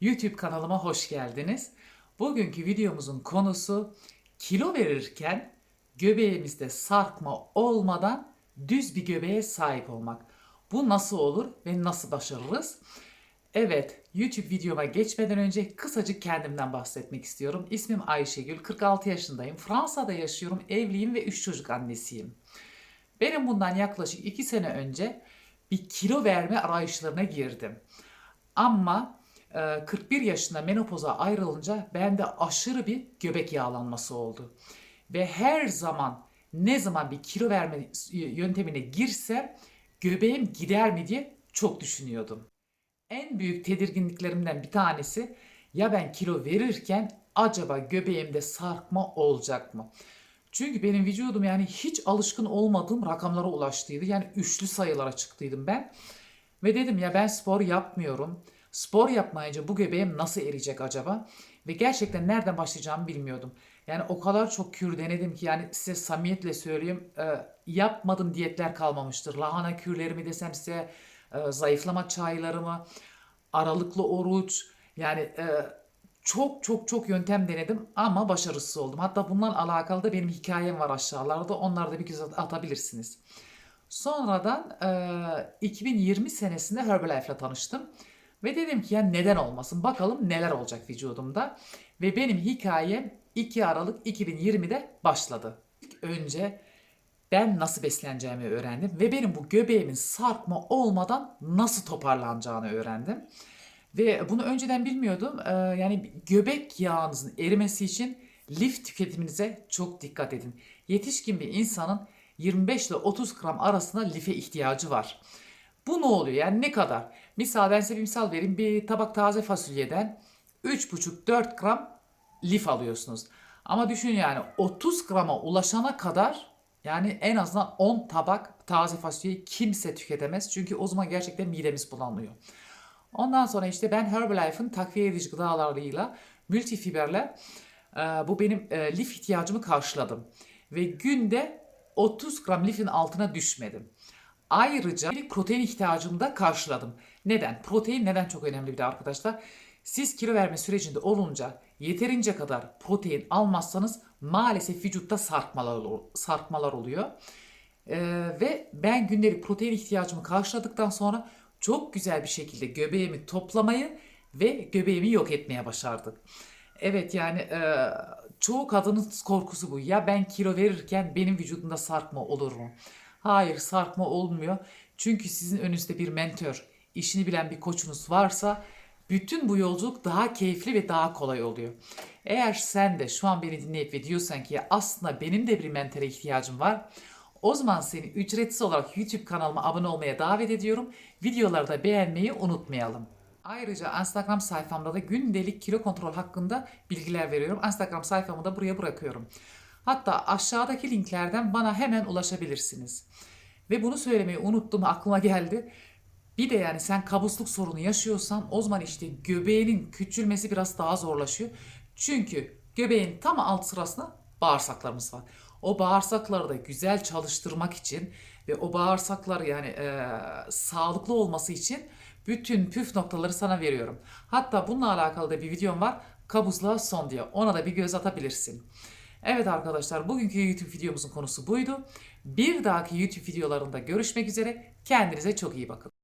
YouTube kanalıma hoş geldiniz. Bugünkü videomuzun konusu kilo verirken göbeğimizde sarkma olmadan düz bir göbeğe sahip olmak. Bu nasıl olur ve nasıl başarırız? Evet, YouTube videoma geçmeden önce kısacık kendimden bahsetmek istiyorum. İsmim Ayşegül, 46 yaşındayım. Fransa'da yaşıyorum, evliyim ve 3 çocuk annesiyim. Benim bundan yaklaşık 2 sene önce bir kilo verme arayışlarına girdim. Ama 41 yaşında menopoza ayrılınca bende aşırı bir göbek yağlanması oldu. Ve her zaman ne zaman bir kilo verme yöntemine girsem göbeğim gider mi diye çok düşünüyordum. En büyük tedirginliklerimden bir tanesi ya ben kilo verirken acaba göbeğimde sarkma olacak mı? Çünkü benim vücudum yani hiç alışkın olmadığım rakamlara ulaştıydı. Yani üçlü sayılara çıktıydım ben. Ve dedim ya ben spor yapmıyorum. Spor yapmayınca bu göbeğim nasıl eriyecek acaba? Ve gerçekten nereden başlayacağımı bilmiyordum. Yani o kadar çok kür denedim ki yani size samimiyetle söyleyeyim e, yapmadım diyetler kalmamıştır. Lahana kürlerimi desem size e, zayıflama çaylarımı, aralıklı oruç yani e, çok çok çok yöntem denedim ama başarısız oldum. Hatta bundan alakalı da benim hikayem var aşağılarda. Onları da bir göz at- atabilirsiniz. Sonradan e, 2020 senesinde Herbalife ile tanıştım. Ve dedim ki ya neden olmasın bakalım neler olacak vücudumda. Ve benim hikayem 2 Aralık 2020'de başladı. İlk önce ben nasıl besleneceğimi öğrendim ve benim bu göbeğimin sarkma olmadan nasıl toparlanacağını öğrendim. Ve bunu önceden bilmiyordum. Ee, yani göbek yağınızın erimesi için lif tüketiminize çok dikkat edin. Yetişkin bir insanın 25 ile 30 gram arasında life ihtiyacı var. Bu ne oluyor? Yani ne kadar? Misal ben size bir misal vereyim. Bir tabak taze fasulyeden 3,5-4 gram lif alıyorsunuz. Ama düşünün yani 30 grama ulaşana kadar yani en azından 10 tabak taze fasulyeyi kimse tüketemez. Çünkü o zaman gerçekten midemiz bulanıyor. Ondan sonra işte ben Herbalife'ın takviye edici gıdalarıyla multifiberle e, bu benim e, lif ihtiyacımı karşıladım. Ve günde 30 gram lifin altına düşmedim. Ayrıca bir protein ihtiyacımı da karşıladım. Neden? Protein neden çok önemli bir de arkadaşlar? Siz kilo verme sürecinde olunca yeterince kadar protein almazsanız maalesef vücutta sarkmalar, sarkmalar oluyor. Ee, ve ben gündelik protein ihtiyacımı karşıladıktan sonra çok güzel bir şekilde göbeğimi toplamayı ve göbeğimi yok etmeye başardım. Evet yani e, çoğu kadının korkusu bu. Ya ben kilo verirken benim vücudumda sarkma olur mu? Hayır sarkma olmuyor. Çünkü sizin önünüzde bir mentor, işini bilen bir koçunuz varsa bütün bu yolculuk daha keyifli ve daha kolay oluyor. Eğer sen de şu an beni dinleyip ve diyorsan ki aslında benim de bir mentora ihtiyacım var. O zaman seni ücretsiz olarak YouTube kanalıma abone olmaya davet ediyorum. Videoları da beğenmeyi unutmayalım. Ayrıca Instagram sayfamda da gündelik kilo kontrol hakkında bilgiler veriyorum. Instagram sayfamı da buraya bırakıyorum. Hatta aşağıdaki linklerden bana hemen ulaşabilirsiniz. Ve bunu söylemeyi unuttum aklıma geldi. Bir de yani sen kabusluk sorunu yaşıyorsan o zaman işte göbeğinin küçülmesi biraz daha zorlaşıyor. Çünkü göbeğin tam alt sırasında bağırsaklarımız var. O bağırsakları da güzel çalıştırmak için ve o bağırsaklar yani e, sağlıklı olması için bütün püf noktaları sana veriyorum. Hatta bununla alakalı da bir videom var. Kabuzluğa son diye. Ona da bir göz atabilirsin. Evet arkadaşlar bugünkü YouTube videomuzun konusu buydu. Bir dahaki YouTube videolarında görüşmek üzere. Kendinize çok iyi bakın.